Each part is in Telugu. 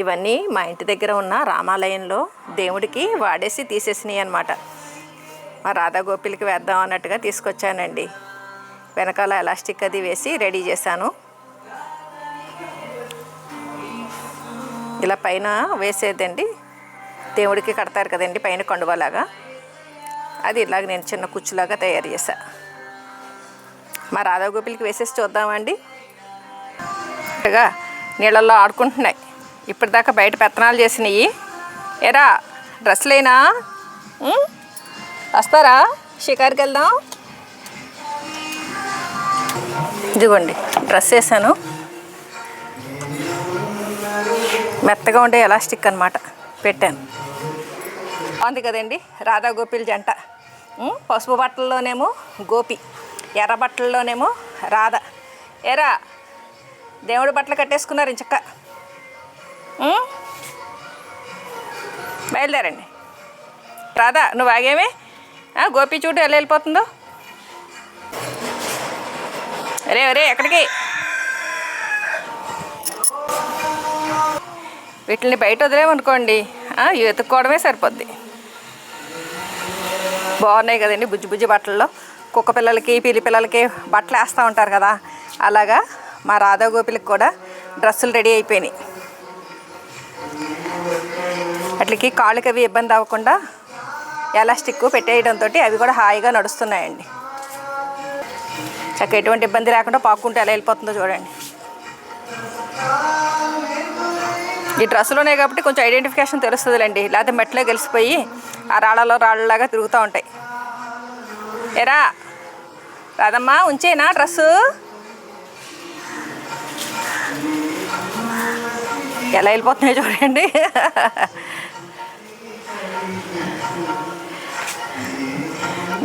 ఇవన్నీ మా ఇంటి దగ్గర ఉన్న రామాలయంలో దేవుడికి వాడేసి తీసేసినాయి అనమాట మా రాధా గోపిలకి వేద్దాం అన్నట్టుగా తీసుకొచ్చానండి. వెనకాల ఎలాస్టిక్ అది వేసి రెడీ చేశాను. ఇలా పైన వేసేదండి. దేవుడికి కడతారు కదండి పైన కండువలాగా. అది ఇలాగ నేను చిన్న కుచ్చులాగా తయారు చేశా. మా రాధా గోపిలకి వేసేసి చూద్దామండి. నీళ్ళల్లో ఆడుకుంటున్నాయి. ఇప్పటిదాకా బయట పెత్తనాలు చేసినాయి. ఎరా డ్రెస్సులేనా? వస్తారా? షికార్కి వెళ్దాం. ఇదిగోండి డ్రెస్ వేసాను. మెత్తగా ఉండే ఎలాస్టిక్ అనమాట పెట్టాను. బాగుంది కదండి రాధా గోపిల జంట. పసుపు బట్టల్లోనేమో గోపి ఎర్ర బట్టల్లోనేమో రాధ. ఎరా దేవుడి బట్టలు కట్టేసుకున్నారు ఇంచక్క. బయలుదేరండి. రాధా నువ్వు ఆగేమే? గోపి చూడు ఎలా వెళ్ళిపోతుందో. అరే అరే ఎక్కడికి? వీటిని బయట వదిలేమనుకోండి వెతుక్కోవడమే సరిపోద్ది. బాగున్నాయి కదండి బుజ్జి బుజ్జి బట్టల్లో. కుక్క పిల్లలకి పిల్లి పిల్లలకి బట్టలు వేస్తూ ఉంటారు కదా. అలాగా మా రాధా గోపిలకు కూడా డ్రెస్సులు రెడీ అయిపోయినాయి. వాటికి కాళ్ళకి అవి ఇబ్బంది అవ్వకుండా ఎలాస్టిక్ పెట్టేయడంతో అవి కూడా హాయిగా నడుస్తున్నాయండి. చక్క ఎటువంటి ఇబ్బంది లేకుండా పాక్కుంటే ఎలా వెళ్ళిపోతుందో చూడండి. ఈ డ్రెస్సులోనే కాబట్టి కొంచెం ఐడెంటిఫికేషన్ తెలుస్తుందిలేండి. లేకపోతే మెట్లో గెలిసిపోయి ఆ రాళ్ళలో రాళ్ళలాగా తిరుగుతూ ఉంటాయి. ఎరా రాదమ్మా ఉంచేనా డ్రెస్సు? ఎలా వెళ్ళిపోతున్నాయో చూడండి.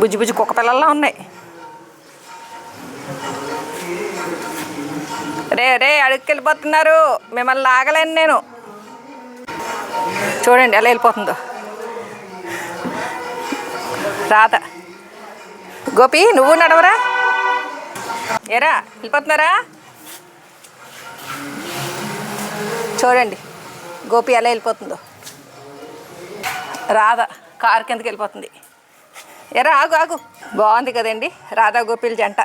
బుజ్జి బుజ్జి కుక్క పిల్లల్లా ఉన్నాయి. రే రే అడుక్కెళ్ళిపోతున్నారు. మిమ్మల్ని లాగలేను నేను. చూడండి ఎలా వెళ్ళిపోతుందో. రాత గోపి నువ్వు నడవరా? ఏరా వెళ్ళిపోతున్నారా? చూడండి గోపి ఎలా వెళ్ళిపోతుందో. రాధ కారు కిందకి వెళ్ళిపోతుంది. ఎరా ఆగు ఆగు. బాగుంది కదండి. రాధా గోపిల జంట.